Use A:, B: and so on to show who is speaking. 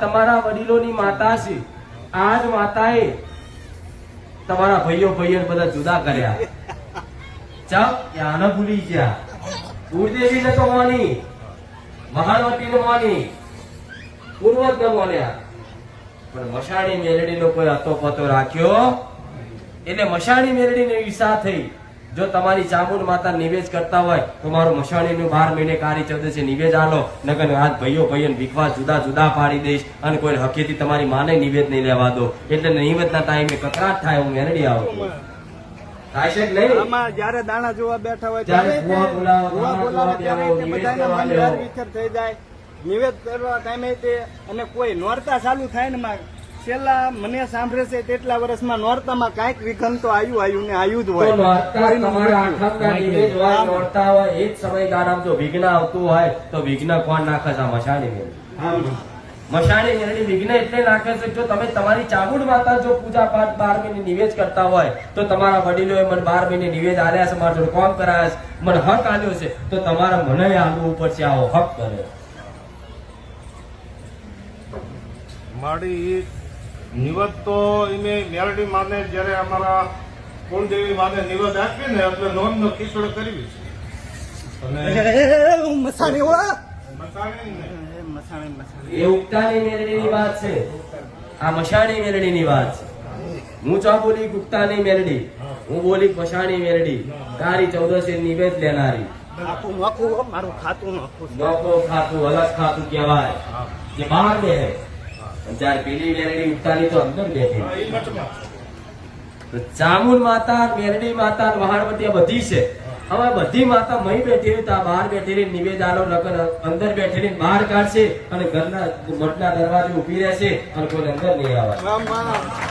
A: તમારા વડીલોની માતા છે. આ જ માતાએ તમારા ભાઈઓ ભાઈઓ બધા જુદા કર્યા. ચપ કે ભૂલી ગયા. કુળદેવી ને તો માની મહાનવતી ને માની પૂર્વજ ને માન્યા. પણ મશાણી મેલડી નો કોઈ હતો પતો રાખ્યો? એટલે મશાણી મેલડી ની ઈસા થઈ. જો તમારી ચામુંડ માતા નિવેદ કરતા હોય તો મારું મસાણીનું બાર મહિને કારી ચૌદશે નિવેદ આલો. નગર આજ ભાઈઓ ભાઈઓ વિખવા જુદા જુદા પાડી દઈશ અને કોઈ હકેથી તમારી માને નિવેદ નહીં લેવા દો. એટલે નિવેદના ટાઈમે કકરાટ થાય હું મેરડી આવું થાય છે નહીં?
B: જયારે દાણા જોવા બેઠા હોય
A: ત્યારે બોલાવો, નિવેદ કરવા
B: થઈ જાય. નિવેદ ટાઈમે અને કોઈ નોરતા ચાલુ થાય ને માં છેલ્લા મને સાંભળે છે તેટલા વર્ષમાં નોરતામાં કાંઈક વિઘન તો આવ્યું આવ્યું ને આવ્યું જ હોય
A: નોરતા હોય, એ જ સમયગાળામાં જો વિઘ્ન આવતું હોય તો વિઘ્ન કોણ નાખે છે? મશાણી મેલ મશાણી મેલડી વિઘ્ન એટલે નાખે છે જો તમે તમારી ચામુંડ માતા જો પૂજા પાઠ બાર મહિને નિવેદ કરતા હોય તો તમારા વડીલોએ મને બાર મહિને નિવેદ આલ્યા છે મારા જોડે કોમ કરાયા છે મને હક આલ્યો છે તો તમારા મને આલવું પડશે આવો હક કરે.
C: મારી ઈ નિવત તો એને મેરડી માને જ્યારે અમારા કુળદેવી માને નિવત આપી ને એટલે નોંધ નો ખીચડો કરવી છે. અને
B: મસાણી હો
C: મસાણી ને.
B: એ મસાણી મસાણી.
A: એ ઉગતાની મેલડીની વાત છે. આ મશાણી મેલડીની વાત છે. હું ચા બોલી ગુપ્તાની મેલડી હું બોલી મશાણી મેરડી. તારી ચૌદસે નિવેદ લેનારી.
B: આખું નોખું મારું ખાતું નોખું
A: ખાતું અલગ ખાતું કહેવાય. જે બહાર બેહે જ્યારે પેલી તો અંદર બેઠી. તો ચામુંડ માતા વેરડી માતા વહાણવટી આ બધી છે. હવે બધી માતા મહી બેઠેલી તો બહાર બેઠેલી નિવેદાનો આલો અંદર બેઠેલી બહાર કાઢશે અને ઘરના મઠના દરવાજે ઊભી રહેશે અને કોઈ અંદર નહીં આવે